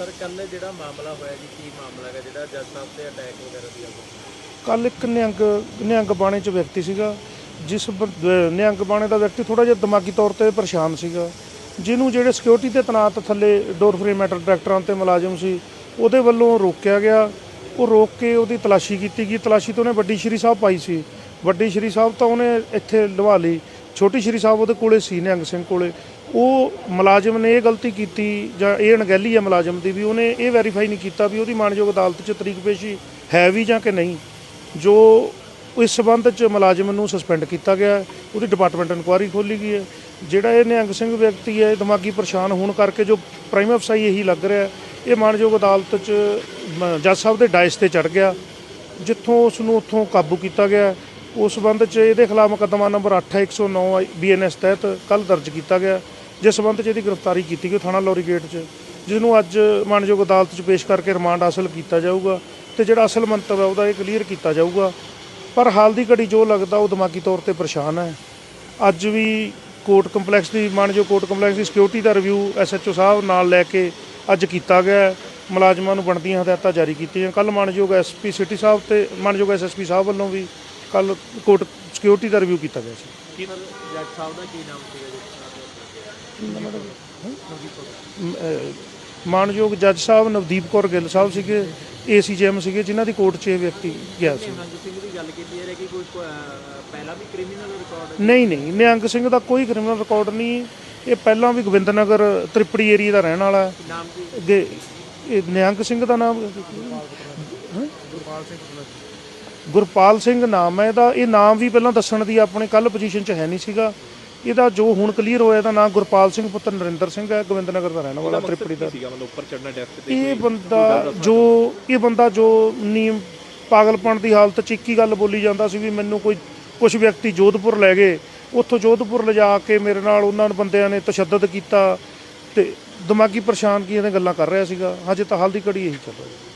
Sir ਕੱਲ ਜਿਹੜਾ ਮਾਮਲਾ ਹੋਇਆ ਜੀ, ਕੀ ਮਾਮਲਾ ਹੈ ਜਿਹੜਾ ਜੱਜ ਸਾਹਿਬ ਤੇ ਅਟੈਕ ਵਗੈਰਾ ਦੀ ਗੱਲ ਕੱਲ ਇੱਕ ਨਿਹੰਗ ਨਿਹੰਗ ਬਾਣੇ ਚ ਵਿਅਕਤੀ ਸੀਗਾ, ਜਿਸ ਬੰ- ਅਹ, ਨਿਹੰਗ ਬਾਣੇ ਦਾ ਵਿਅਕਤੀ ਥੋੜਾ ਜਿਹਾ ਦਿਮਾਗੀ ਤੌਰ ਤੇ ਪਰੇਸ਼ਾਨ ਸੀਗਾ, ਜਿਹਨੂੰ ਜਿਹੜੇ ਸਿਕਿਉਰਿਟੀ ਦੇ ਤਨਾਤ ਥੱਲੇ ਡੋਰ ਫ੍ਰੀ ਮੈਟਰ ਟਰੈਕਟਰਾਂ ਤੇ ਮੁਲਾਜ਼ਮ ਸੀ, ਉਹਦੇ ਵੱਲੋਂ ਰੋਕਿਆ ਗਿਆ। ਉਹ ਰੋਕ ਕੇ ਉਹਦੀ ਤਲਾਸ਼ੀ ਕੀਤੀ ਗਈ। ਤਲਾਸ਼ੀ ਤੋਂ ਉਹਨੇ ਵੱਡੀ ਸ਼੍ਰੀ ਸਾਹਿਬ ਪਾਈ ਸੀ। ਵੱਡੀ ਸ਼੍ਰੀ ਸਾਹਿਬ ਤਾਂ ਉਹਨੇ ਇੱਥੇ ਲਵਾ ਲਈ। ਛੋਟੀ ਸ਼੍ਰੀ ਸਾਹਿਬ ਉਹਦੇ ਕੋਲੇ ਸੀ, ਨਿਹੰਗ ਸਿੰਘ ਕੋਲੇ। ਉਹ ਮੁਲਾਜ਼ਮ ਨੇ ਇਹ ਗਲਤੀ ਕੀਤੀ ਜਾਂ ਇਹ ਅਣਗਹਿਲੀ ਹੈ ਮੁਲਾਜ਼ਮ ਦੀ ਵੀ ਉਹਨੇ ਇਹ ਵੈਰੀਫਾਈ ਨਹੀਂ ਕੀਤਾ ਵੀ ਉਹਦੀ ਮਾਨਯੋਗ ਅਦਾਲਤ 'ਚ ਤਰੀਕ ਪੇਸ਼ੀ ਹੈ ਵੀ ਜਾਂ ਕਿ ਨਹੀਂ, ਜੋ ਇਸ ਸਬੰਧ 'ਚ ਮੁਲਾਜ਼ਮ ਨੂੰ ਸਸਪੈਂਡ ਕੀਤਾ ਗਿਆ ਉਹਦੀ ਡਿਪਾਰਟਮੈਂਟ ਇਨਕੁਆਇਰੀ ਖੋਲੀ ਗਈ ਹੈ। ਜਿਹੜਾ ਇਹ ਨਿਹੰਗ ਸਿੰਘ ਵਿਅਕਤੀ ਹੈ ਦਿਮਾਗੀ ਪਰੇਸ਼ਾਨ ਹੋਣ ਕਰਕੇ ਜੋ ਪ੍ਰਾਈਮ ਅਫਸਾਈ ਇਹੀ ਲੱਗ ਰਿਹਾ ਇਹ ਮਾਨਯੋਗ ਅਦਾਲਤ 'ਚ ਮ- ਜੱਜ ਸਾਹਿਬ ਦੇ ਡਾਇਸ ਤੇ ਚੜ ਗਿਆ, ਜਿੱਥੋਂ ਉਸ ਨੂੰ ਉੱਥੋਂ ਕਾਬੂ ਕੀਤਾ ਗਿਆ। ਉਸ ਸਬੰਧ 'ਚ ਇਹਦੇ ਖਿਲਾਫ ਮੁਕੱਦਮਾ ਨੰਬਰ 8109 ਬੀਐਨਐਸ ਤਹਿਤ ਕੱਲ ਦਰਜ ਕੀਤਾ ਗਿਆ। ਜਿਸ ਸਬੰਧ 'ਚ ਇਹਦੀ ਗ੍ਰਿਫਤਾਰੀ ਕੀਤੀ ਗਈ ਥਾਣਾ ਲੋਰੀ ਗੇਟ 'ਚ ਜਿਸ ਨੂੰ ਅੱਜ ਮਾਨਯੋਗ ਅਦਾਲਤ 'ਚ ਪੇਸ਼ ਕਰਕੇ ਰਿਮਾਂਡ ਹਾਸਲ ਕੀਤਾ ਜਾਊਗਾ ਤੇ ਜਿਹੜਾ ਅਸਲ ਮੰਤਵ ਹੈ ਉਹਦਾ ਇਹ ਕਲੀਅਰ ਕੀਤਾ ਜਾਊਗਾ। ਪਰ ਹਾਲ ਦੀ ਘੜੀ ਜੋ ਲੱਗਦਾ ਉਹ ਦਿਮਾਗੀ ਤੌਰ ਤੇ ਪਰੇਸ਼ਾਨ ਹੈ। ਅੱਜ ਵੀ ਕੋਰਟ ਕੰਪਲੈਕਸ ਦੀ, ਮਾਨਯੋਗ ਕੋਰਟ ਕੰਪਲੈਕਸ ਦੀ ਸਿਕਿਉਰਿਟੀ ਦਾ ਰਿਵਿਊ ਐਸਐਚਓ ਸਾਹਿਬ ਨਾਲ ਲੈ ਕੇ ਅੱਜ ਕੀਤਾ ਗਿਆ ਮੁਲਾਜ਼ਮਾਂ ਨੂੰ ਬਣਦੀਆਂ ਹਦਾਇਤਾਂ ਜਾਰੀ ਕੀਤੀਆਂ ਕੱਲ ਮਾਨਯੋਗ ਐਸਪੀ ਸਿਟੀ ਸਾਹਿਬ ਤੇ, ਮਾਨਯੋਗ ਐਸਐਸਪੀ ਸਾਹਿਬ ਵੱਲੋਂ ਵੀ ਕੱਲ ਕੋਰਟ ਸਿਕਿਉਰਿਟੀ ਦਾ ਰਿਵਿਊ ਕੀਤਾ ਗਿਆ ਸੀ। ਕੀ ਜੱਜ ਸਾਹਿਬ ਦਾ ਕੀ ਨਾਮ ਸੀਗਾ ਜੀ ਮ- ਅਹ ਮਾਨਯੋਗ ਜੱਜ ਸਾਹਿਬ ਨਵਦੀਪ ਕੌਰ ਗਿੱਲ ਸਾਹਿਬ ਸੀਗੇ ਏਸੀਜੀਐਮ ਸੀਗੇ ਜਿਨ੍ਹਾਂ ਦੀ ਕੋਰਟ 'ਚ ਇਹ ਵਿਅਕਤੀ ਗਿਆ ਸੀ। ਨਿਹੰਗ ਸਿੰਘ ਦੀ ਗੱਲ ਕੀਤੀ ਜਾ ਰਹੀ ਕਿ ਕੋਈ ਕੋ- ਅਹ ਪਹਿਲਾਂ ਵੀ ਕ੍ਰਿਮੀਨਲ ਰਿਕਾਰਡ ਨਹੀਂ ਨਹੀਂ ਨਿਹੰਗ ਸਿੰਘ ਦਾ ਕੋਈ ਕ੍ਰਿਮੀਨਲ ਰਿਕਾਰਡ ਨਹੀਂ। ਇਹ ਪਹਿਲਾਂ ਵੀ ਗੋਬਿੰਦਨਗਰ ਤ੍ਰਿਪੜੀ ਏਰੀਆ ਦਾ ਰਹਿਣ ਵਾਲਾ। ਹੈ ਨਾਮ ਕੀ ਨਿਹੰਗ ਸਿੰਘ ਦਾ ਨਾਮ ਗੁਰਪਾਲ ਸਿੰਘ। ਗੁਰਪਾਲ ਸਿੰਘ ਨਾਮ ਹੈ ਇਹਦਾ। ਇਹ ਨਾਮ ਵੀ ਪਹਿਲਾਂ ਦੱਸਣ ਦੀ ਆਪਣੇ ਕੱਲ ਪੋਜੀਸ਼ਨ 'ਚ ਹੈ ਨਹੀਂ ਸੀਗਾ। ਇਹਦਾ ਜੋ ਹੁਣ ਕਲੀਅਰ ਹੋਇਆ ਇਹਦਾ ਨਾਮ ਗੁਰਪਾਲ ਸਿੰਘ ਪੁੱਤਰ ਨਰਿੰਦਰ ਸਿੰਘ ਹੈ। ਗੋਬਿੰਦਨਗਰ ਦਾ ਰਹਿਣ ਵਾਲਾ ਤ੍ਰਿਪੜੀ ਦਾ। ਸੀਗਾ? ਮਤਲਬ ਉੱਪਰ ਚੜਨਾ ਡੈਸਕ ਇਹ ਬੰਦਾ ਜੋ ਇਹ ਬੰਦਾ ਜੋ ਨੀਮ ਪਾਗਲਪਣ ਦੀ ਹਾਲਤ 'ਚ ਇੱਕ ਹੀ ਗੱਲ ਬੋਲੀ ਜਾਂਦਾ ਸੀ ਵੀ ਮੈਨੂੰ ਕੋਈ ਕੁਝ ਵਿਅਕਤੀ ਜੋਧਪੁਰ ਲੈ ਗਏ। ਉੱਥੋਂ ਜੋਧਪੁਰ ਲਿਜਾ ਕੇ ਮੇਰੇ ਨਾਲ ਉਹਨਾਂ ਨੇ ਬੰਦਿਆਂ ਨੇ ਤਸ਼ੱਦਦ ਕੀਤਾ ਤੇ ਦਿਮਾਗੀ ਪਰੇਸ਼ਾਨ ਕੀ ਇਹਦੇ ਗੱਲਾਂ ਕਰ ਰਿਹਾ ਸੀਗਾ। ਹਜੇ ਤਾਂ ਹਾਲ ਦੀ ਘੜੀ ਇਹੀ ਚੱਲ ਰਿਹਾ